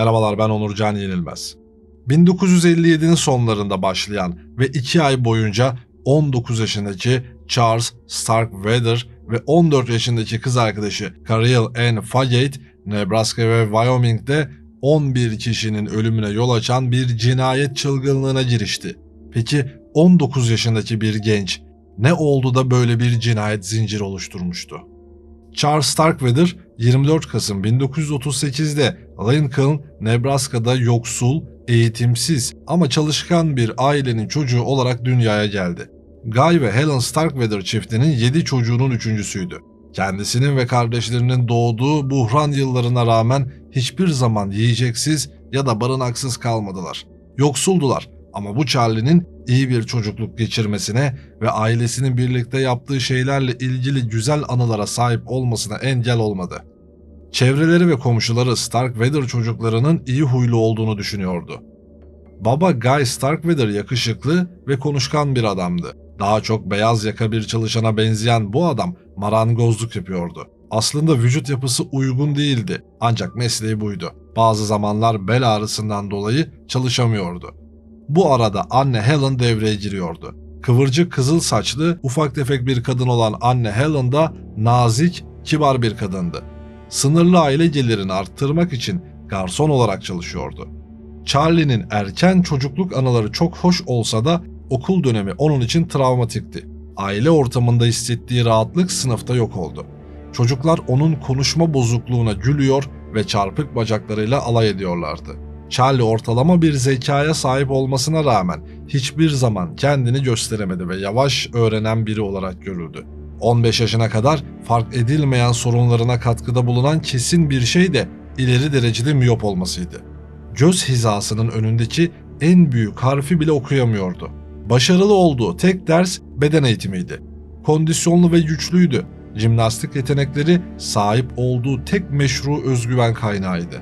Merhabalar ben Onurcan Yenilmez. 1957'nin sonlarında başlayan ve 2 ay boyunca 19 yaşındaki Charles Starkweather ve 14 yaşındaki kız arkadaşı Carol Ann Fagate, Nebraska ve Wyoming'de 11 kişinin ölümüne yol açan bir cinayet çılgınlığına girişti. Peki 19 yaşındaki bir genç ne oldu da böyle bir cinayet zinciri oluşturmuştu? Charles Starkweather 24 Kasım 1938'de Lincoln, Nebraska'da yoksul, eğitimsiz ama çalışkan bir ailenin çocuğu olarak dünyaya geldi. Guy ve Helen Starkweather çiftinin 7 çocuğunun üçüncüsüydü. Kendisinin ve kardeşlerinin doğduğu buhran yıllarına rağmen hiçbir zaman yiyeceksiz ya da barınaksız kalmadılar. Yoksuldular ama bu Charlie'nin iyi bir çocukluk geçirmesine ve ailesinin birlikte yaptığı şeylerle ilgili güzel anılara sahip olmasına engel olmadı. Çevreleri ve komşuları Starkweather çocuklarının iyi huylu olduğunu düşünüyordu. Baba Guy Starkweather yakışıklı ve konuşkan bir adamdı. Daha çok beyaz yaka bir çalışana benzeyen bu adam marangozluk yapıyordu. Aslında vücut yapısı uygun değildi ancak mesleği buydu. Bazı zamanlar bel ağrısından dolayı çalışamıyordu. Bu arada anne Helen devreye giriyordu. Kıvırcık kızıl saçlı, ufak tefek bir kadın olan anne Helen da nazik, kibar bir kadındı. Sınırlı aile gelirini arttırmak için garson olarak çalışıyordu. Charlie'nin erken çocukluk anıları çok hoş olsa da okul dönemi onun için travmatikti. Aile ortamında hissettiği rahatlık sınıfta yok oldu. Çocuklar onun konuşma bozukluğuna gülüyor ve çarpık bacaklarıyla alay ediyorlardı. Charlie ortalama bir zekaya sahip olmasına rağmen hiçbir zaman kendini gösteremedi ve yavaş öğrenen biri olarak görüldü. 15 yaşına kadar fark edilmeyen sorunlarına katkıda bulunan kesin bir şey de ileri derecede miyop olmasıydı. Göz hizasının önündeki en büyük harfi bile okuyamıyordu. Başarılı olduğu tek ders beden eğitimiydi. Kondisyonlu ve güçlüydü. Jimnastik yetenekleri sahip olduğu tek meşru özgüven kaynağıydı.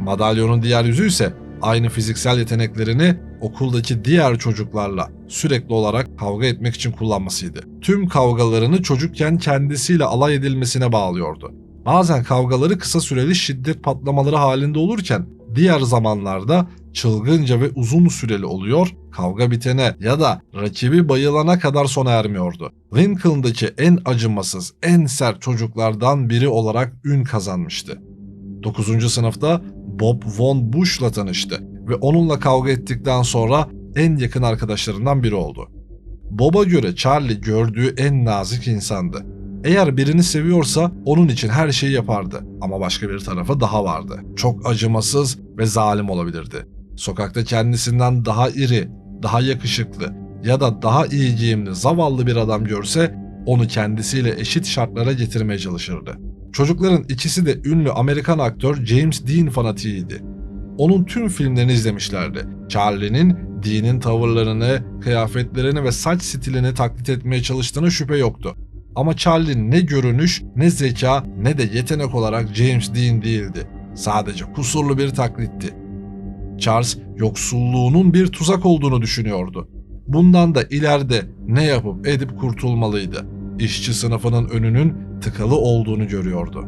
Madalyonun diğer yüzü ise aynı fiziksel yeteneklerini okuldaki diğer çocuklarla sürekli olarak kavga etmek için kullanmasıydı. Tüm kavgalarını çocukken kendisiyle alay edilmesine bağlıyordu. Bazen kavgaları kısa süreli şiddet patlamaları halinde olurken diğer zamanlarda çılgınca ve uzun süreli oluyor, kavga bitene ya da rakibi bayılana kadar sona ermiyordu. Lincoln'daki en acımasız, en sert çocuklardan biri olarak ün kazanmıştı. 9. sınıfta Bob Von Bush'la tanıştı ve onunla kavga ettikten sonra en yakın arkadaşlarından biri oldu. Bob'a göre Charlie gördüğü en nazik insandı. Eğer birini seviyorsa onun için her şeyi yapardı ama başka bir tarafı daha vardı. Çok acımasız ve zalim olabilirdi. Sokakta kendisinden daha iri, daha yakışıklı ya da daha iyi giyimli zavallı bir adam görse onu kendisiyle eşit şartlara getirmeye çalışırdı. Çocukların ikisi de ünlü Amerikan aktör James Dean fanatiydi. Onun tüm filmlerini izlemişlerdi. Charlie'nin Dean'in tavırlarını, kıyafetlerini ve saç stilini taklit etmeye çalıştığına şüphe yoktu. Ama Charlie ne görünüş, ne zeka, ne de yetenek olarak James Dean değildi. Sadece kusurlu bir taklitti. Charles yoksulluğunun bir tuzak olduğunu düşünüyordu. Bundan da ileride ne yapıp edip kurtulmalıydı. İşçi sınıfının önünün tıkalı olduğunu görüyordu.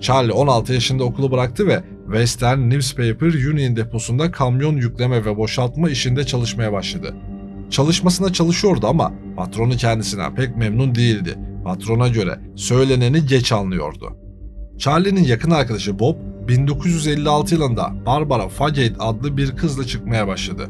Charlie 16 yaşında okulu bıraktı ve Western Newspaper Union deposunda kamyon yükleme ve boşaltma işinde çalışmaya başladı. Çalışmasına çalışıyordu ama patronu kendisinden pek memnun değildi. Patrona göre söyleneni geç anlıyordu. Charlie'nin yakın arkadaşı Bob 1956 yılında Barbara Fagate adlı bir kızla çıkmaya başladı.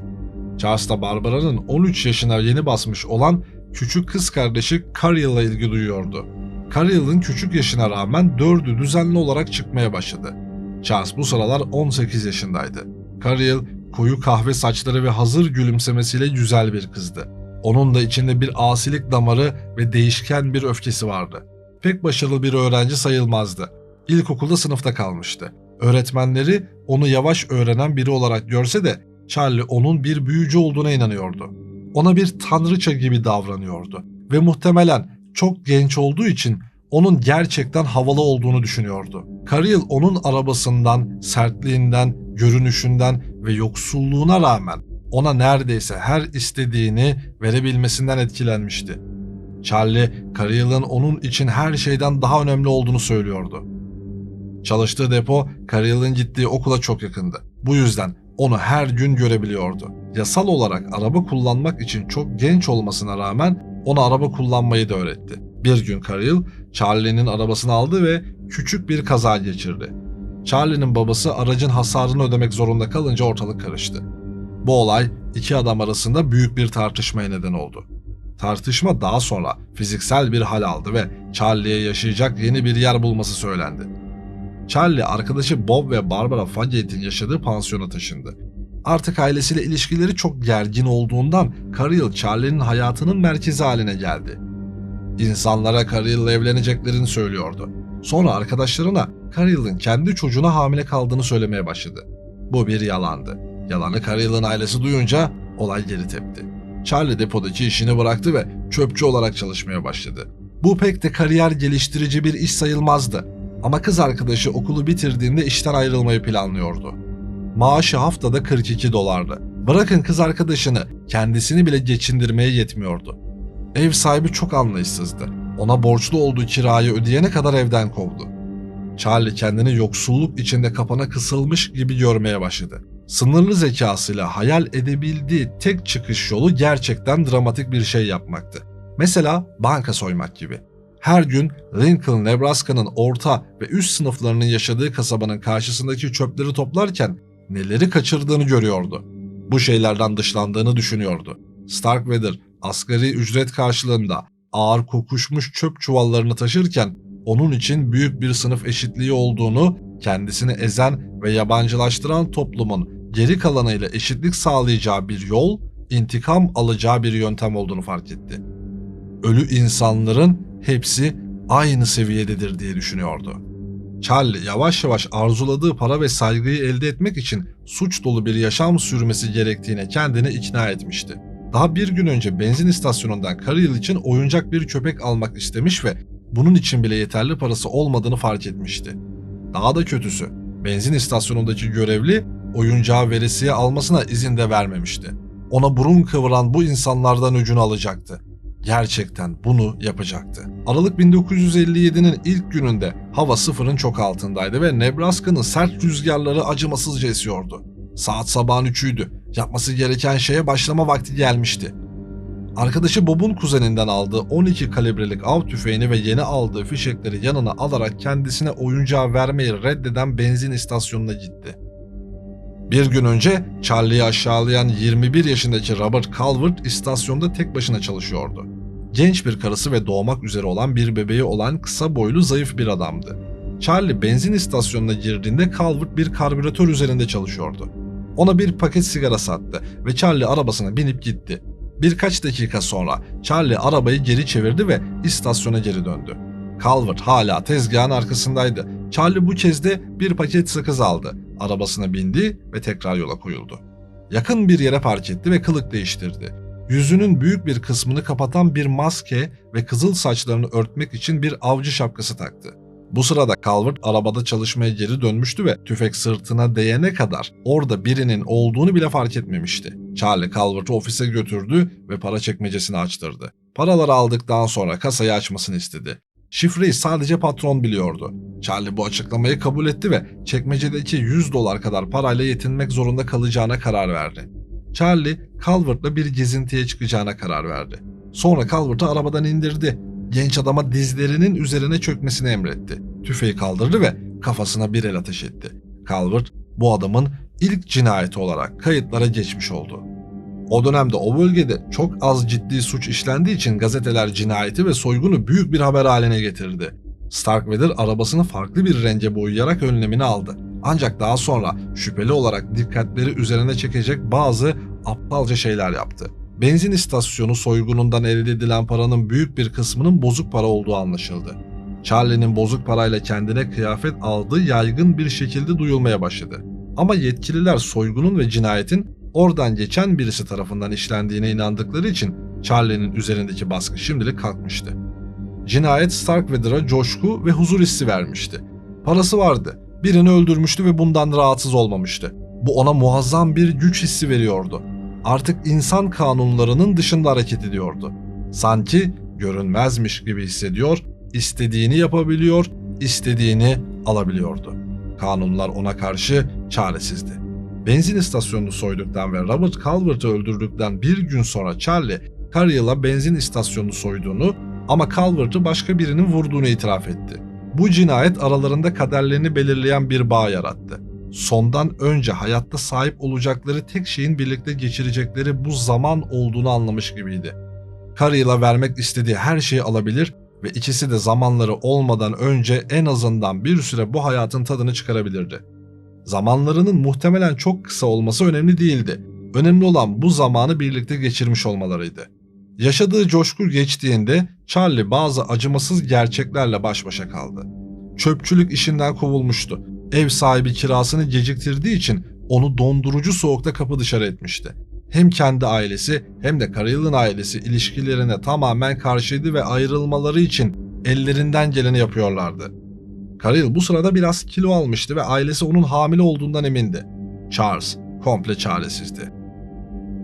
Charles da Barbara'nın 13 yaşına yeni basmış olan küçük kız kardeşi Carol'la ilgi duyuyordu. Carol'ın küçük yaşına rağmen dördü düzenli olarak çıkmaya başladı. Charles bu sıralar 18 yaşındaydı. Carol koyu kahve saçları ve hazır gülümsemesiyle güzel bir kızdı. Onun da içinde bir asilik damarı ve değişken bir öfkesi vardı. Pek başarılı bir öğrenci sayılmazdı. İlkokulda sınıfta kalmıştı. Öğretmenleri onu yavaş öğrenen biri olarak görse de Charlie onun bir büyücü olduğuna inanıyordu. Ona bir tanrıça gibi davranıyordu ve muhtemelen çok genç olduğu için onun gerçekten havalı olduğunu düşünüyordu. Karil onun arabasından, sertliğinden, görünüşünden ve yoksulluğuna rağmen ona neredeyse her istediğini verebilmesinden etkilenmişti. Charlie, Caril'in onun için her şeyden daha önemli olduğunu söylüyordu. Çalıştığı depo Carill'in gittiği okula çok yakındı. Bu yüzden onu her gün görebiliyordu. Yasal olarak araba kullanmak için çok genç olmasına rağmen ona araba kullanmayı da öğretti. Bir gün Caril, Charlie'nin arabasını aldı ve küçük bir kaza geçirdi. Charlie'nin babası aracın hasarını ödemek zorunda kalınca ortalık karıştı. Bu olay iki adam arasında büyük bir tartışmaya neden oldu. Tartışma daha sonra fiziksel bir hal aldı ve Charlie'ye yaşayacak yeni bir yer bulması söylendi. Charlie arkadaşı Bob ve Barbara Faget'in yaşadığı pansiyona taşındı. Artık ailesiyle ilişkileri çok gergin olduğundan Caril Charlie'nin hayatının merkezi haline geldi. İnsanlara Caril'le evleneceklerini söylüyordu. Sonra arkadaşlarına Caril'in kendi çocuğuna hamile kaldığını söylemeye başladı. Bu bir yalandı. Yalanı Caril'in ailesi duyunca olay geri tepti. Charlie depodaki işini bıraktı ve çöpçü olarak çalışmaya başladı. Bu pek de kariyer geliştirici bir iş sayılmazdı. Ama kız arkadaşı okulu bitirdiğinde işten ayrılmayı planlıyordu. Maaşı haftada 42 dolardı. Bırakın kız arkadaşını, kendisini bile geçindirmeye yetmiyordu. Ev sahibi çok anlayışsızdı. Ona borçlu olduğu kirayı ödeyene kadar evden kovdu. Charlie kendini yoksulluk içinde kapana kısılmış gibi görmeye başladı. Sınırlı zekasıyla hayal edebildiği tek çıkış yolu gerçekten dramatik bir şey yapmaktı. Mesela banka soymak gibi. Her gün Lincoln, Nebraska'nın orta ve üst sınıflarının yaşadığı kasabanın karşısındaki çöpleri toplarken neleri kaçırdığını görüyordu. Bu şeylerden dışlandığını düşünüyordu. Starkweather asgari ücret karşılığında ağır kokuşmuş çöp çuvallarını taşırken onun için büyük bir sınıf eşitliği olduğunu, kendisini ezen ve yabancılaştıran toplumun geri kalanıyla eşitlik sağlayacağı bir yol, intikam alacağı bir yöntem olduğunu fark etti. Ölü insanların hepsi aynı seviyededir diye düşünüyordu. Charlie yavaş yavaş arzuladığı para ve saygıyı elde etmek için suç dolu bir yaşam sürmesi gerektiğine kendini ikna etmişti. Daha bir gün önce benzin istasyonundan Caril için oyuncak bir köpek almak istemiş ve bunun için bile yeterli parası olmadığını fark etmişti. Daha da kötüsü, benzin istasyonundaki görevli oyuncağı veresiye almasına izin de vermemişti. Ona burun kıvıran bu insanlardan öcünü alacaktı. Gerçekten bunu yapacaktı. Aralık 1957'nin ilk gününde hava sıfırın çok altındaydı ve Nebraska'nın sert rüzgarları acımasızca esiyordu. Saat sabahın üçüydü. Yapması gereken şeye başlama vakti gelmişti. Arkadaşı Bob'un kuzeninden aldığı 12 kalibrelik av tüfeğini ve yeni aldığı fişekleri yanına alarak kendisine oyuncağı vermeyi reddeden benzin istasyonuna gitti. Bir gün önce Charlie'yi aşağılayan 21 yaşındaki Robert Calvert istasyonda tek başına çalışıyordu. Genç bir karısı ve doğmak üzere olan bir bebeği olan kısa boylu zayıf bir adamdı. Charlie benzin istasyonuna girdiğinde Calvert bir karbüratör üzerinde çalışıyordu. Ona bir paket sigara sattı ve Charlie arabasına binip gitti. Birkaç dakika sonra Charlie arabayı geri çevirdi ve istasyona geri döndü. Calvert hala tezgahın arkasındaydı. Charlie bu kez de bir paket sakız aldı. Arabasına bindi ve tekrar yola koyuldu. Yakın bir yere park etti ve kılık değiştirdi. Yüzünün büyük bir kısmını kapatan bir maske ve kızıl saçlarını örtmek için bir avcı şapkası taktı. Bu sırada Calvert arabada çalışmaya geri dönmüştü ve tüfek sırtına değene kadar orada birinin olduğunu bile fark etmemişti. Charlie Calvert'ı ofise götürdü ve para çekmecesini açtırdı. Paraları aldıktan sonra kasayı açmasını istedi. Şifreyi sadece patron biliyordu. Charlie bu açıklamayı kabul etti ve çekmecedeki 100 dolar kadar parayla yetinmek zorunda kalacağına karar verdi. Charlie, Calvert'la bir gezintiye çıkacağına karar verdi. Sonra Calvert'ı arabadan indirdi. Genç adama dizlerinin üzerine çökmesini emretti. Tüfeği kaldırdı ve kafasına bir el ateş etti. Calvert, bu adamın ilk cinayeti olarak kayıtlara geçmiş oldu. O dönemde o bölgede çok az ciddi suç işlendiği için gazeteler cinayeti ve soygunu büyük bir haber haline getirdi. Starkweather arabasını farklı bir renge boyayarak önlemini aldı. Ancak daha sonra şüpheli olarak dikkatleri üzerine çekecek bazı aptalca şeyler yaptı. Benzin istasyonu soygunundan elde edilen paranın büyük bir kısmının bozuk para olduğu anlaşıldı. Charlie'nin bozuk parayla kendine kıyafet aldığı yaygın bir şekilde duyulmaya başladı. Ama yetkililer soygunun ve cinayetin oradan geçen birisi tarafından işlendiğine inandıkları için Charlie'nin üzerindeki baskı şimdilik kalkmıştı. Cinayet Starkweather'a coşku ve huzur hissi vermişti. Parası vardı, birini öldürmüştü ve bundan rahatsız olmamıştı. Bu ona muazzam bir güç hissi veriyordu. Artık insan kanunlarının dışında hareket ediyordu. Sanki görünmezmiş gibi hissediyor, istediğini yapabiliyor, istediğini alabiliyordu. Kanunlar ona karşı çaresizdi. Benzin istasyonunu soyduktan ve Robert Calvert'ı öldürdükten bir gün sonra Charlie, Carriel'a benzin istasyonunu soyduğunu ama Calvert'ı başka birinin vurduğunu itiraf etti. Bu cinayet aralarında kaderlerini belirleyen bir bağ yarattı. Sondan önce hayatta sahip olacakları tek şeyin birlikte geçirecekleri bu zaman olduğunu anlamış gibiydi. Carriel'a vermek istediği her şeyi alabilir ve ikisi de zamanları olmadan önce en azından bir süre bu hayatın tadını çıkarabilirdi. Zamanlarının muhtemelen çok kısa olması önemli değildi. Önemli olan bu zamanı birlikte geçirmiş olmalarıydı. Yaşadığı coşku geçtiğinde Charlie bazı acımasız gerçeklerle baş başa kaldı. Çöpçülük işinden kovulmuştu. Ev sahibi kirasını geciktirdiği için onu dondurucu soğukta kapı dışarı etmişti. Hem kendi ailesi hem de Carell'ın ailesi ilişkilerine tamamen karşıydı ve ayrılmaları için ellerinden geleni yapıyorlardı. Carell bu sırada biraz kilo almıştı ve ailesi onun hamile olduğundan emindi. Charles komple çaresizdi.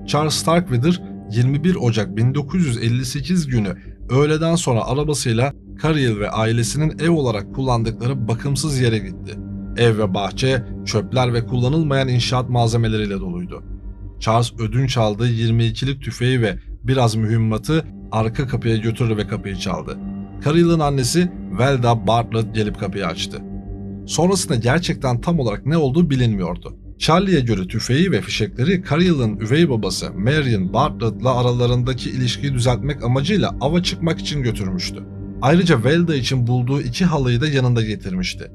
Charles Starkweather 21 Ocak 1958 günü öğleden sonra arabasıyla Carell ve ailesinin ev olarak kullandıkları bakımsız yere gitti. Ev ve bahçe çöpler ve kullanılmayan inşaat malzemeleriyle doluydu. Charles ödünç aldığı 22'lik tüfeği ve biraz mühimmatı arka kapıya götürdü ve kapıyı çaldı. Carell'ın annesi Velda Bartlett gelip kapıyı açtı. Sonrasında gerçekten tam olarak ne olduğu bilinmiyordu. Charlie'ye göre tüfeği ve fişekleri Carell'ın üvey babası Marion Bartlett'la aralarındaki ilişkiyi düzeltmek amacıyla ava çıkmak için götürmüştü. Ayrıca Velda için bulduğu iki halıyı da yanında getirmişti.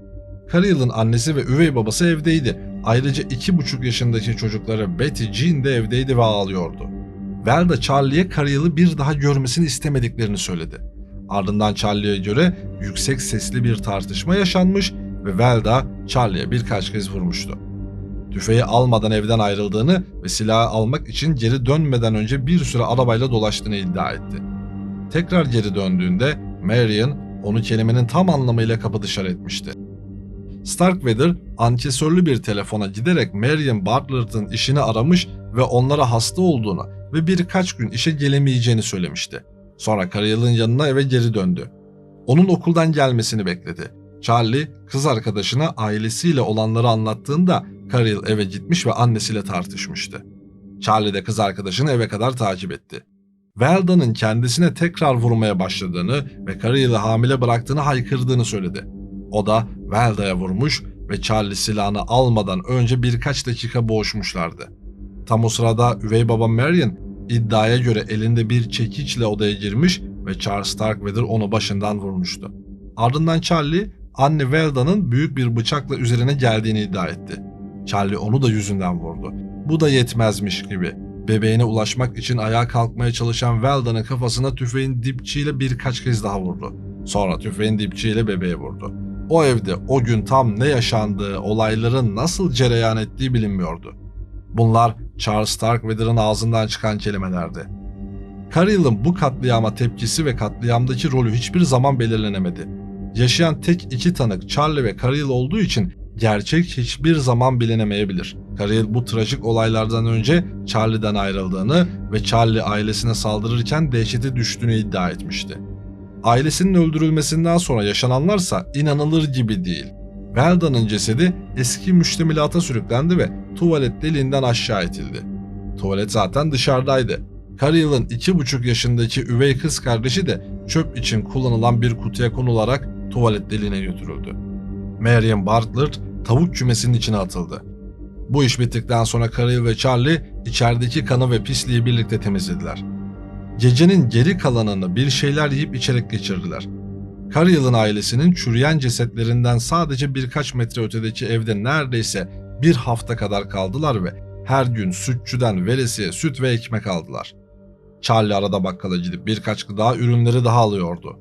Carell'ın annesi ve üvey babası evdeydi. Ayrıca iki buçuk yaşındaki çocukları Betty Jean de evdeydi ve ağlıyordu. Velda Charlie'ye Carell'ı bir daha görmesini istemediklerini söyledi. Ardından Charlie'ye göre yüksek sesli bir tartışma yaşanmış ve Velda Charlie'ye birkaç kez vurmuştu. Tüfeği almadan evden ayrıldığını ve silahı almak için geri dönmeden önce bir süre arabayla dolaştığını iddia etti. Tekrar geri döndüğünde Marion onu kelimenin tam anlamıyla kapı dışarı etmişti. Starkweather ankesörlü bir telefona giderek Marion Bartlett'ın işini aramış ve onlara hasta olduğunu ve birkaç gün işe gelemeyeceğini söylemişti. Sonra Carell'ın yanına eve geri döndü. Onun okuldan gelmesini bekledi. Charlie kız arkadaşına ailesiyle olanları anlattığında Carell eve gitmiş ve annesiyle tartışmıştı. Charlie de kız arkadaşını eve kadar takip etti. Velda'nın kendisine tekrar vurmaya başladığını ve Carell'ı hamile bıraktığını haykırdığını söyledi. O da Velda'ya vurmuş ve Charlie silahını almadan önce birkaç dakika boğuşmuşlardı. Tam o sırada üvey baba Marion iddiaya göre elinde bir çekiçle odaya girmiş ve Charles Starkweather onu başından vurmuştu. Ardından Charlie, anne Velda'nın büyük bir bıçakla üzerine geldiğini iddia etti. Charlie onu da yüzünden vurdu. Bu da yetmezmiş gibi. Bebeğine ulaşmak için ayağa kalkmaya çalışan Velda'nın kafasına tüfeğin dipçiyle birkaç kez daha vurdu. Sonra tüfeğin dipçiyle bebeğe vurdu. O evde o gün tam ne yaşandığı, olayların nasıl cereyan ettiği bilinmiyordu. Bunlar Charles Starkweather'ın ağzından çıkan kelimelerdi. Carell'ın bu katliama tepkisi ve katliamdaki rolü hiçbir zaman belirlenemedi. Yaşayan tek iki tanık Charlie ve Carell olduğu için gerçek hiçbir zaman bilinemeyebilir. Carell bu trajik olaylardan önce Charlie'den ayrıldığını ve Charlie ailesine saldırırken dehşete düştüğünü iddia etmişti. Ailesinin öldürülmesinden sonra yaşananlarsa inanılır gibi değil. Velda'nın cesedi eski müştemilata sürüklendi ve tuvalet deliğinden aşağı itildi. Tuvalet zaten dışarıdaydı. İki buçuk yaşındaki üvey kız kardeşi de çöp için kullanılan bir kutuya konularak tuvalet deliğine götürüldü. Marion Bartlett tavuk kümesinin içine atıldı. Bu iş bittikten sonra Carell ve Charlie içerideki kanı ve pisliği birlikte temizlediler. Gecenin geri kalanını bir şeyler yiyip içerek geçirdiler. Carell'ın ailesinin çürüyen cesetlerinden sadece birkaç metre ötedeki evde neredeyse bir hafta kadar kaldılar ve her gün sütçüden veresiye süt ve ekmek aldılar. Charlie arada bakkala gidip birkaç gıda ürünleri daha alıyordu.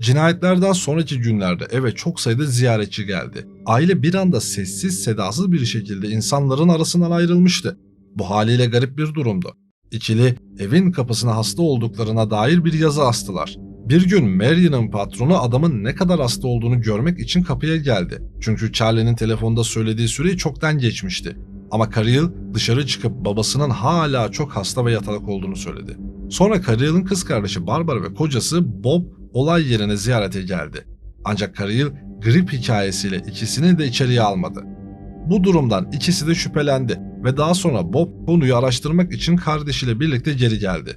Cinayetlerden sonraki günlerde eve çok sayıda ziyaretçi geldi. Aile bir anda sessiz sedasız bir şekilde insanların arasından ayrılmıştı. Bu haliyle garip bir durumdu. İkili evin kapısına hasta olduklarına dair bir yazı astılar. Bir gün Marion'ın patronu adamın ne kadar hasta olduğunu görmek için kapıya geldi. Çünkü Charlie'nin telefonda söylediği süreyi çoktan geçmişti. Ama Carell dışarı çıkıp babasının hala çok hasta ve yatalak olduğunu söyledi. Sonra Carell'ın kız kardeşi Barbara ve kocası Bob olay yerine ziyarete geldi. Ancak Carell grip hikayesiyle ikisini de içeriye almadı. Bu durumdan ikisi de şüphelendi ve daha sonra Bob konuyu araştırmak için kardeşiyle birlikte geri geldi.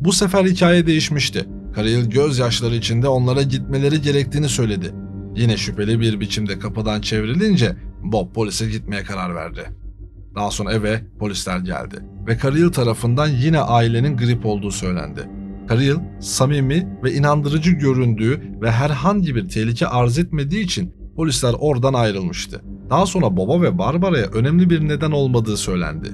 Bu sefer hikaye değişmişti. Karayıl gözyaşları içinde onlara gitmeleri gerektiğini söyledi. Yine şüpheli bir biçimde kapıdan çevrilince Bob polise gitmeye karar verdi. Daha sonra eve polisler geldi ve Karayıl tarafından yine ailenin grip olduğu söylendi. Karayıl samimi ve inandırıcı göründüğü ve herhangi bir tehlike arz etmediği için polisler oradan ayrılmıştı. Daha sonra Bob'a ve Barbara'ya önemli bir neden olmadığı söylendi.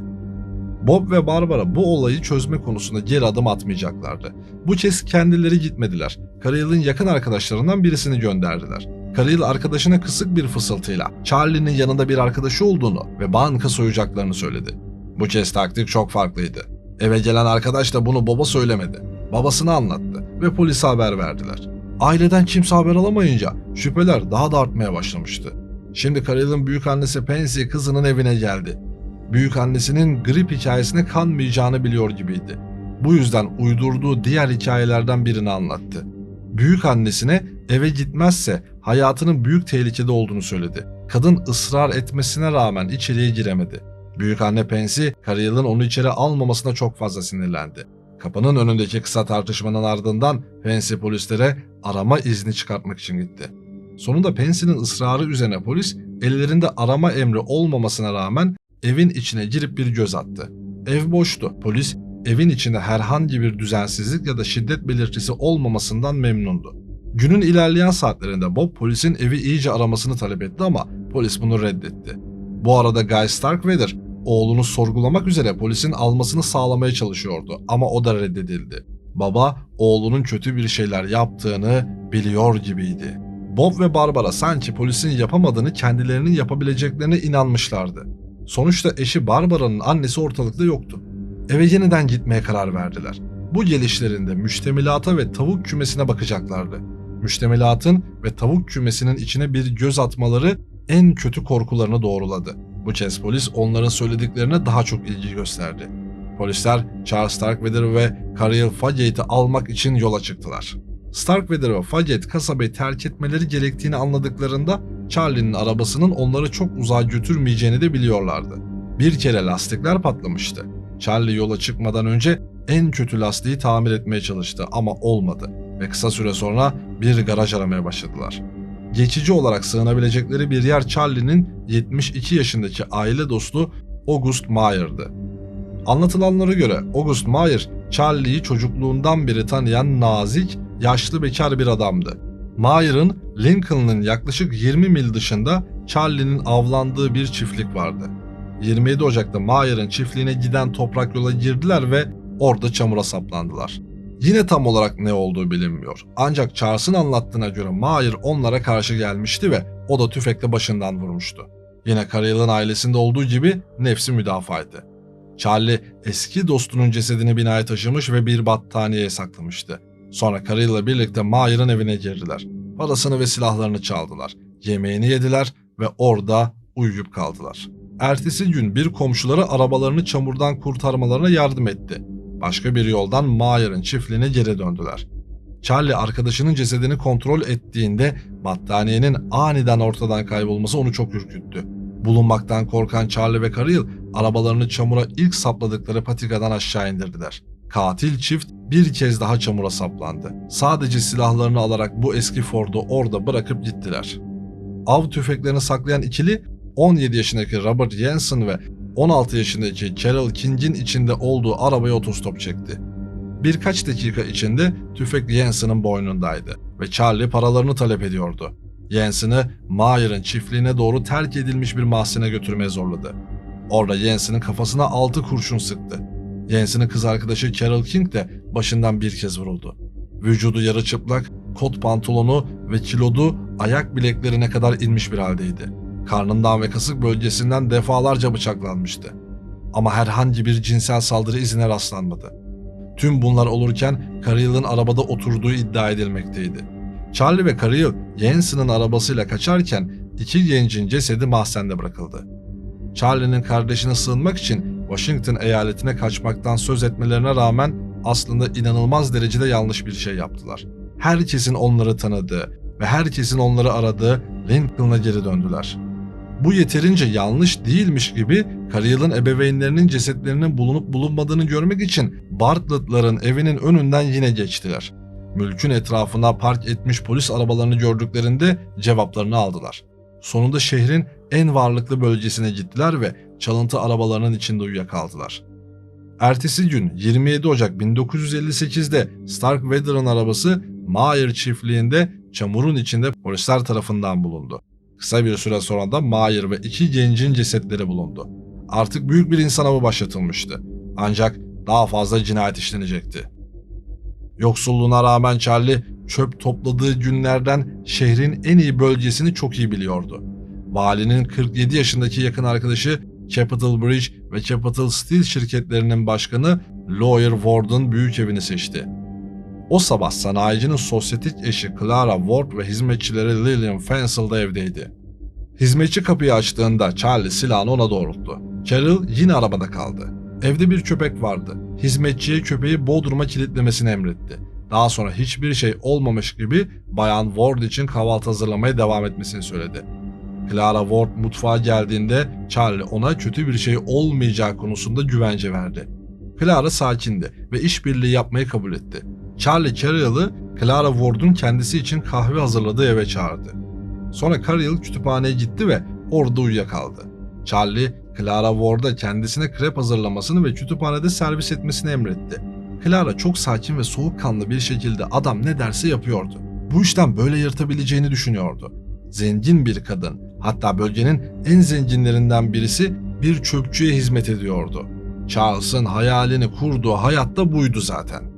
Bob ve Barbara bu olayı çözme konusunda geri adım atmayacaklardı. Bu kez kendileri gitmediler. Karayıl'ın yakın arkadaşlarından birisini gönderdiler. Karayıl arkadaşına kısık bir fısıltıyla Charlie'nin yanında bir arkadaşı olduğunu ve banka soyacaklarını söyledi. Bu kez taktik çok farklıydı. Eve gelen arkadaş da bunu Bob'a söylemedi. Babasına anlattı ve polise haber verdiler. Aileden kimse haber alamayınca şüpheler daha da artmaya başlamıştı. Şimdi Karayıl'ın büyük annesi Pansy kızının evine geldi. Büyük annesinin grip hikayesine kanmayacağını biliyor gibiydi. Bu yüzden uydurduğu diğer hikayelerden birini anlattı. Büyük annesine eve gitmezse hayatının büyük tehlikede olduğunu söyledi. Kadın ısrar etmesine rağmen içeriye giremedi. Büyük anne Pansy, Karayıl'ın onu içeri almamasına çok fazla sinirlendi. Kapının önündeki kısa tartışmanın ardından Pansy polislere arama izni çıkartmak için gitti. Sonunda Pansy'nin ısrarı üzerine polis ellerinde arama emri olmamasına rağmen evin içine girip bir göz attı. Ev boştu. Polis evin içinde herhangi bir düzensizlik ya da şiddet belirtisi olmamasından memnundu. Günün ilerleyen saatlerinde Bob polisin evi iyice aramasını talep etti ama polis bunu reddetti. Bu arada Guy Starkweather oğlunu sorgulamak üzere polisin almasını sağlamaya çalışıyordu ama o da reddedildi. Baba oğlunun kötü bir şeyler yaptığını biliyor gibiydi. Bob ve Barbara sanki polisin yapamadığını kendilerinin yapabileceklerine inanmışlardı. Sonuçta eşi Barbara'nın annesi ortalıkta yoktu. Eve yeniden gitmeye karar verdiler. Bu gelişlerinde müştemilata ve tavuk kümesine bakacaklardı. Müştemilatın ve tavuk kümesinin içine bir göz atmaları en kötü korkularını doğruladı. Bu kez polis onların söylediklerine daha çok ilgi gösterdi. Polisler Charles Starkweather ve Cariel Fagate'i almak için yola çıktılar. Starkweather ve Fagate kasabayı terk etmeleri gerektiğini anladıklarında Charlie'nin arabasının onları çok uzağa götürmeyeceğini de biliyorlardı. Bir kere lastikler patlamıştı. Charlie yola çıkmadan önce en kötü lastiği tamir etmeye çalıştı ama olmadı ve kısa süre sonra bir garaj aramaya başladılar. Geçici olarak sığınabilecekleri bir yer Charlie'nin 72 yaşındaki aile dostu August Mayer'dı. Anlatılanlara göre August Mayer, Charlie'yi çocukluğundan beri tanıyan nazik, yaşlı bekar bir adamdı. Mayer'ın Lincoln'ın yaklaşık 20 mil dışında Charlie'nin avlandığı bir çiftlik vardı. 27 Ocak'ta Mayer'ın çiftliğine giden toprak yola girdiler ve orada çamura saplandılar. Yine tam olarak ne olduğu bilinmiyor. Ancak Charles'ın anlattığına göre Mayer onlara karşı gelmişti ve o da tüfekle başından vurmuştu. Yine Carell'ın ailesinde olduğu gibi nefsi müdafaydı. Charlie eski dostunun cesedini binaya taşımış ve bir battaniyeye saklamıştı. Sonra karıyla birlikte Mayer'ın evine girdiler. Parasını ve silahlarını çaldılar. Yemeğini yediler ve orada uyuyup kaldılar. Ertesi gün bir komşuları arabalarını çamurdan kurtarmalarına yardım etti. Başka bir yoldan Mayer'ın çiftliğine geri döndüler. Charlie arkadaşının cesedini kontrol ettiğinde battaniyenin aniden ortadan kaybolması onu çok ürküttü. Bulunmaktan korkan Charlie ve Caril arabalarını çamura ilk sapladıkları patikadan aşağı indirdiler. Katil çift bir kez daha çamura saplandı. Sadece silahlarını alarak bu eski Ford'u orada bırakıp gittiler. Av tüfeklerini saklayan ikili 17 yaşındaki Robert Jensen ve 16 yaşındaki Carol King'in içinde olduğu arabaya otostop çekti. Birkaç dakika içinde tüfek Jensen'ın boynundaydı ve Charlie paralarını talep ediyordu. Jensen'ı Mayer'ın çiftliğine doğru terk edilmiş bir mahzene götürmeye zorladı. Orada Jensen'ın kafasına altı kurşun sıktı. Jensen'ın kız arkadaşı Carol King de başından bir kez vuruldu. Vücudu yarı çıplak, kot pantolonu ve kilodu ayak bileklerine kadar inmiş bir haldeydi. Karnından ve kasık bölgesinden defalarca bıçaklanmıştı. Ama herhangi bir cinsel saldırı izine rastlanmadı. Tüm bunlar olurken Carell'ın arabada oturduğu iddia edilmekteydi. Charlie ve Carell Jensen'ın arabasıyla kaçarken iki gencin cesedi mahzende bırakıldı. Charlie'nin kardeşine sığınmak için Washington eyaletine kaçmaktan söz etmelerine rağmen aslında inanılmaz derecede yanlış bir şey yaptılar. Herkesin onları tanıdığı ve herkesin onları aradığı Lincoln'a geri döndüler. Bu yeterince yanlış değilmiş gibi Carell'ın ebeveynlerinin cesetlerinin bulunup bulunmadığını görmek için Bartlett'ların evinin önünden yine geçtiler. Mülkün etrafına park etmiş polis arabalarını gördüklerinde cevaplarını aldılar. Sonunda şehrin en varlıklı bölgesine gittiler ve çalıntı arabalarının içinde uyuyakaldılar. Ertesi gün 27 Ocak 1958'de Starkweather'ın arabası Mayer çiftliğinde çamurun içinde polisler tarafından bulundu. Kısa bir süre sonra da Mayer ve iki gencin cesetleri bulundu. Artık büyük bir insan avı başlatılmıştı. Ancak daha fazla cinayet işlenecekti. Yoksulluğuna rağmen Charlie çöp topladığı günlerden şehrin en iyi bölgesini çok iyi biliyordu. Valinin 47 yaşındaki yakın arkadaşı Capital Bridge ve Capital Steel şirketlerinin başkanı Lawyer Ward'un büyük evini seçti. O sabah sanayicinin sosyetik eşi Clara Ward ve hizmetçileri Lillian Fensel de evdeydi. Hizmetçi kapıyı açtığında Charlie silahını ona doğrulttu. Carol yine arabada kaldı. Evde bir köpek vardı. Hizmetçiye köpeği bodruma kilitlemesini emretti. Daha sonra hiçbir şey olmamış gibi Bayan Ward için kahvaltı hazırlamaya devam etmesini söyledi. Clara Ward mutfağa geldiğinde Charlie ona kötü bir şey olmayacağı konusunda güvence verdi. Clara sakindi ve işbirliği yapmayı kabul etti. Charlie Carroll'ı Clara Ward'un kendisi için kahve hazırladığı eve çağırdı. Sonra Carroll kütüphaneye gitti ve orada uyuyakaldı. Charlie, Clara Ward'a kendisine krep hazırlamasını ve kütüphanede servis etmesini emretti. Clara çok sakin ve soğukkanlı bir şekilde adam ne derse yapıyordu. Bu işten böyle yırtabileceğini düşünüyordu. Zengin bir kadın, hatta bölgenin en zenginlerinden birisi bir çöpçüye hizmet ediyordu. Charles'ın hayalini kurduğu hayatta buydu zaten.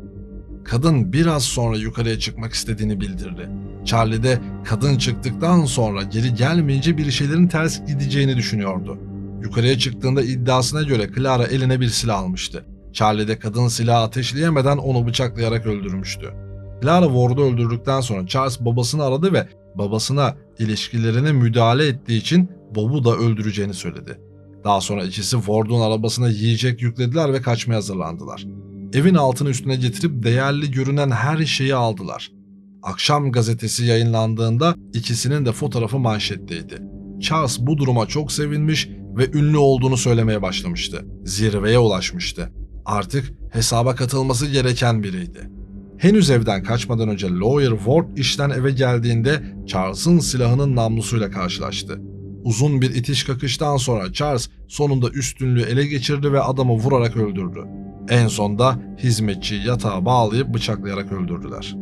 Kadın biraz sonra yukarıya çıkmak istediğini bildirdi. Charlie de kadın çıktıktan sonra geri gelmeyince bir şeylerin ters gideceğini düşünüyordu. Yukarıya çıktığında iddiasına göre Clara eline bir silah almıştı. Charlie de kadın silahı ateşleyemeden onu bıçaklayarak öldürmüştü. Clara Ward'u öldürdükten sonra Charles babasını aradı ve babasına ilişkilerine müdahale ettiği için Bob'u da öldüreceğini söyledi. Daha sonra ikisi Ward'un arabasına yiyecek yüklediler ve kaçmaya hazırlandılar. Evin altını üstüne getirip değerli görünen her şeyi aldılar. Akşam gazetesi yayınlandığında ikisinin de fotoğrafı manşetteydi. Charles bu duruma çok sevinmiş ve ünlü olduğunu söylemeye başlamıştı. Zirveye ulaşmıştı. Artık hesaba katılması gereken biriydi. Henüz evden kaçmadan önce Lawyer Ward işten eve geldiğinde Charles'ın silahının namlusuyla karşılaştı. Uzun bir itiş kakıştan sonra Charles sonunda üstünlüğü ele geçirdi ve adamı vurarak öldürdü. En sonda hizmetçiyi yatağa bağlayıp bıçaklayarak öldürdüler.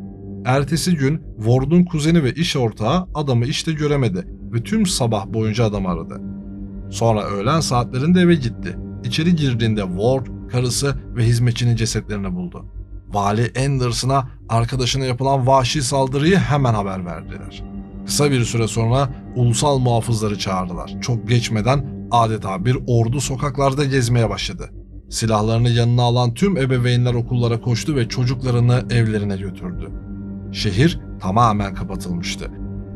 Ertesi gün Ward'un kuzeni ve iş ortağı adamı işte göremedi ve tüm sabah boyunca adam aradı. Sonra öğlen saatlerinde eve gitti. İçeri girdiğinde Ward, karısı ve hizmetçinin cesetlerini buldu. Vali Anderson'a arkadaşına yapılan vahşi saldırıyı hemen haber verdiler. Kısa bir süre sonra ulusal muhafızları çağırdılar. Çok geçmeden adeta bir ordu sokaklarda gezmeye başladı. Silahlarını yanına alan tüm ebeveynler okullara koştu ve çocuklarını evlerine götürdü. Şehir tamamen kapatılmıştı.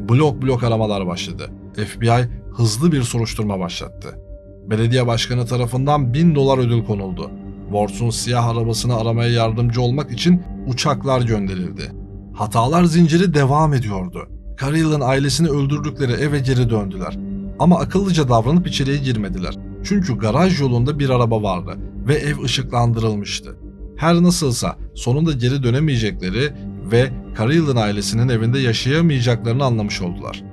Blok blok aramalar başladı. FBI hızlı bir soruşturma başlattı. Belediye başkanı tarafından 1000 dolar ödül konuldu. Worts'un siyah arabasını aramaya yardımcı olmak için uçaklar gönderildi. Hatalar zinciri devam ediyordu. Carell'ın ailesini öldürdükleri eve geri döndüler. Ama akıllıca davranıp içeriye girmediler. Çünkü garaj yolunda bir araba vardı ve ev ışıklandırılmıştı. Her nasılsa sonunda geri dönemeyecekleri ve Carell'ın ailesinin evinde yaşayamayacaklarını anlamış oldular.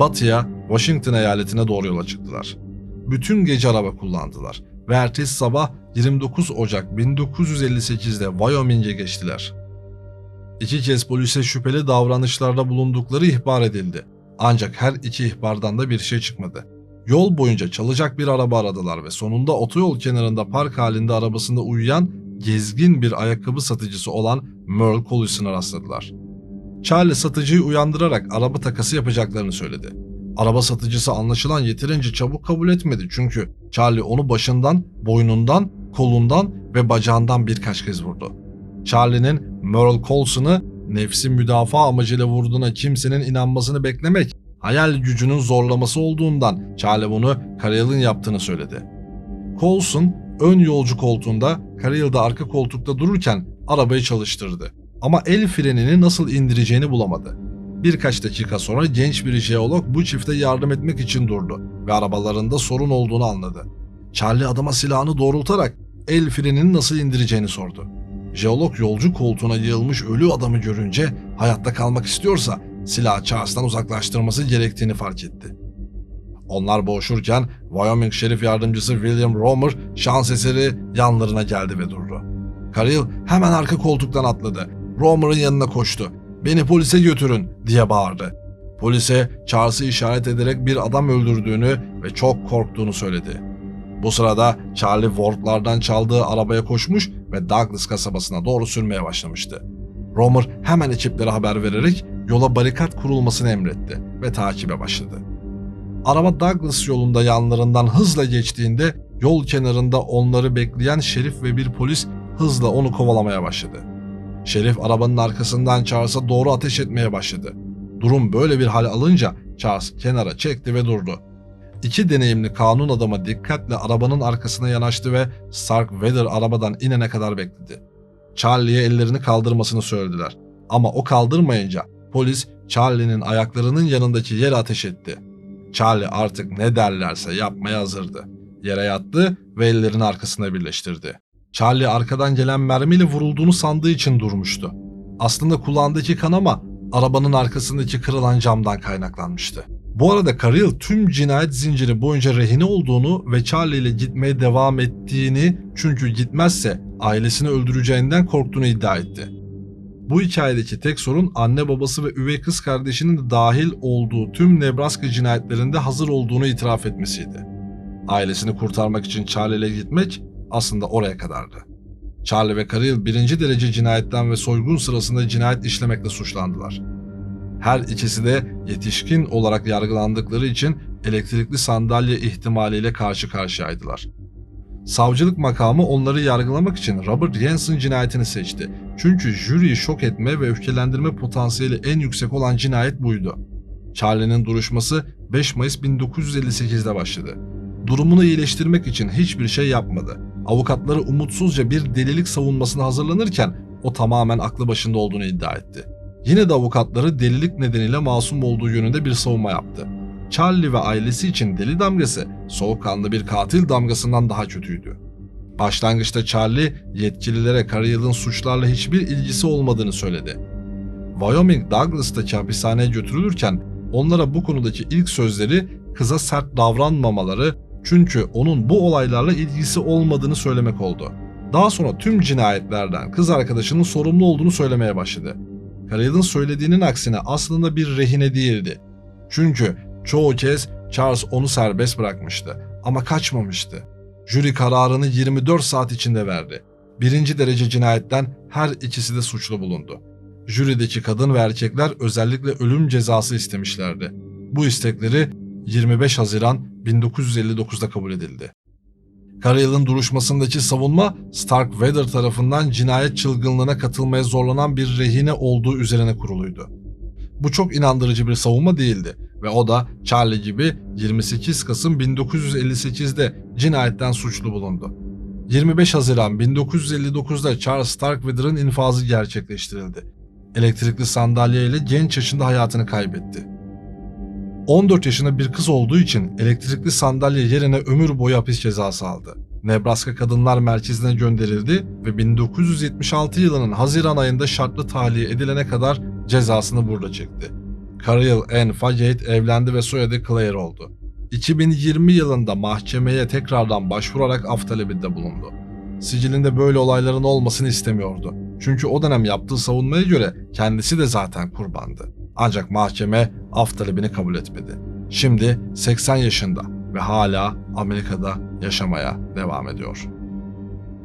Batıya, Washington eyaletine doğru yola çıktılar. Bütün gece araba kullandılar ve ertesi sabah 29 Ocak 1958'de Wyoming'e geçtiler. İki kez polise şüpheli davranışlarda bulundukları ihbar edildi. Ancak her iki ihbardan da bir şey çıkmadı. Yol boyunca çalacak bir araba aradılar ve sonunda otoyol kenarında park halinde arabasında uyuyan gezgin bir ayakkabı satıcısı olan Merle Collison'a rastladılar. Charlie satıcıyı uyandırarak araba takası yapacaklarını söyledi. Araba satıcısı anlaşılan yeterince çabuk kabul etmedi çünkü Charlie onu başından, boynundan, kolundan ve bacağından birkaç kez vurdu. Charlie'nin Merle Colson'ı nefsi müdafaa amacıyla vurduğuna kimsenin inanmasını beklemek hayal gücünün zorlaması olduğundan Charlie bunu Carell'ın yaptığını söyledi. Colson ön yolcu koltuğunda, Carell da arka koltukta dururken arabayı çalıştırdı. Ama el frenini nasıl indireceğini bulamadı. Birkaç dakika sonra genç bir jeolog bu çifte yardım etmek için durdu ve arabalarında sorun olduğunu anladı. Charlie adama silahını doğrultarak el frenini nasıl indireceğini sordu. Jeolog yolcu koltuğuna yığılmış ölü adamı görünce hayatta kalmak istiyorsa silahı Charles'tan uzaklaştırması gerektiğini fark etti. Onlar boğuşurken Wyoming Şerif Yardımcısı William Romer şans eseri yanlarına geldi ve durdu. Karil hemen arka koltuktan atladı. Romer'ın yanına koştu. Beni polise götürün diye bağırdı. Polise Charles'ı işaret ederek bir adam öldürdüğünü ve çok korktuğunu söyledi. Bu sırada Charlie Ward'lardan çaldığı arabaya koşmuş ve Douglas kasabasına doğru sürmeye başlamıştı. Romer hemen ekiplere haber vererek yola barikat kurulmasını emretti ve takibe başladı. Araba Douglas yolunda yanlarından hızla geçtiğinde yol kenarında onları bekleyen şerif ve bir polis hızla onu kovalamaya başladı. Şerif arabanın arkasından Charles'a doğru ateş etmeye başladı. Durum böyle bir hal alınca Charles kenara çekti ve durdu. İki deneyimli kanun adamı dikkatle arabanın arkasına yanaştı ve Starkweather arabadan inene kadar bekledi. Charlie'ye ellerini kaldırmasını söylediler. Ama o kaldırmayınca polis Charlie'nin ayaklarının yanındaki yere ateş etti. Charlie artık ne derlerse yapmaya hazırdı. Yere yattı ve ellerini arkasına birleştirdi. Charlie arkadan gelen mermiyle vurulduğunu sandığı için durmuştu. Aslında kulağındaki kanama arabanın arkasındaki kırılan camdan kaynaklanmıştı. Bu arada Karil tüm cinayet zinciri boyunca rehine olduğunu ve Charlie ile gitmeye devam ettiğini çünkü gitmezse ailesini öldüreceğinden korktuğunu iddia etti. Bu hikayedeki tek sorun anne babası ve üvey kız kardeşinin de dahil olduğu tüm Nebraska cinayetlerinde hazır olduğunu itiraf etmesiydi. Ailesini kurtarmak için Charlie ile gitmek aslında oraya kadardı. Charlie ve Karil birinci derece cinayetten ve soygun sırasında cinayet işlemekle suçlandılar. Her ikisi de yetişkin olarak yargılandıkları için elektrikli sandalye ihtimaliyle karşı karşıyaydılar. Savcılık makamı onları yargılamak için Robert Jensen cinayetini seçti. Çünkü jüriyi şok etme ve öfkelendirme potansiyeli en yüksek olan cinayet buydu. Charlie'nin duruşması 5 Mayıs 1958'de başladı. Durumunu iyileştirmek için hiçbir şey yapmadı. Avukatları umutsuzca bir delilik savunmasına hazırlanırken o tamamen aklı başında olduğunu iddia etti. Yine de avukatları delilik nedeniyle masum olduğu yönünde bir savunma yaptı. Charlie ve ailesi için deli damgası soğukkanlı bir katil damgasından daha kötüydü. Başlangıçta Charlie yetkililere Carayel'ın suçlarla hiçbir ilgisi olmadığını söyledi. Wyoming Douglas'taki hapishaneye götürülürken onlara bu konudaki ilk sözleri kıza sert davranmamaları çünkü onun bu olaylarla ilgisi olmadığını söylemek oldu. Daha sonra tüm cinayetlerden kız arkadaşının sorumlu olduğunu söylemeye başladı. Carayel'ın söylediğinin aksine aslında bir rehine değildi. Çünkü çoğu kez Charles onu serbest bırakmıştı ama kaçmamıştı. Jüri kararını 24 saat içinde verdi. Birinci derece cinayetten her ikisi de suçlu bulundu. Jürideki kadın ve erkekler özellikle ölüm cezası istemişlerdi. Bu istekleri 25 Haziran 1959'da kabul edildi. Carayel'ın duruşmasındaki savunma Starkweather tarafından cinayet çılgınlığına katılmaya zorlanan bir rehine olduğu üzerine kuruluydu. Bu çok inandırıcı bir savunma değildi ve o da Charlie gibi 28 Kasım 1958'de cinayetten suçlu bulundu. 25 Haziran 1959'da Charles Starkweather'ın infazı gerçekleştirildi. Elektrikli sandalye ile genç yaşında hayatını kaybetti. 14 yaşında bir kız olduğu için elektrikli sandalye yerine ömür boyu hapis cezası aldı. Nebraska Kadınlar Merkezi'ne gönderildi ve 1976 yılının Haziran ayında şartlı tahliye edilene kadar cezasını burada çekti. Caril Ann Fagate evlendi ve soyadı Claire oldu. 2020 yılında mahkemeye tekrardan başvurarak af talebinde bulundu. Sicilinde böyle olayların olmasını istemiyordu. Çünkü o dönem yaptığı savunmaya göre kendisi de zaten kurbandı. Ancak mahkeme af talebini kabul etmedi. Şimdi 80 yaşında ve hala Amerika'da yaşamaya devam ediyor.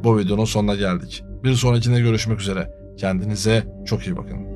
Bu videonun sonuna geldik. Bir sonrakinde görüşmek üzere. Kendinize çok iyi bakın.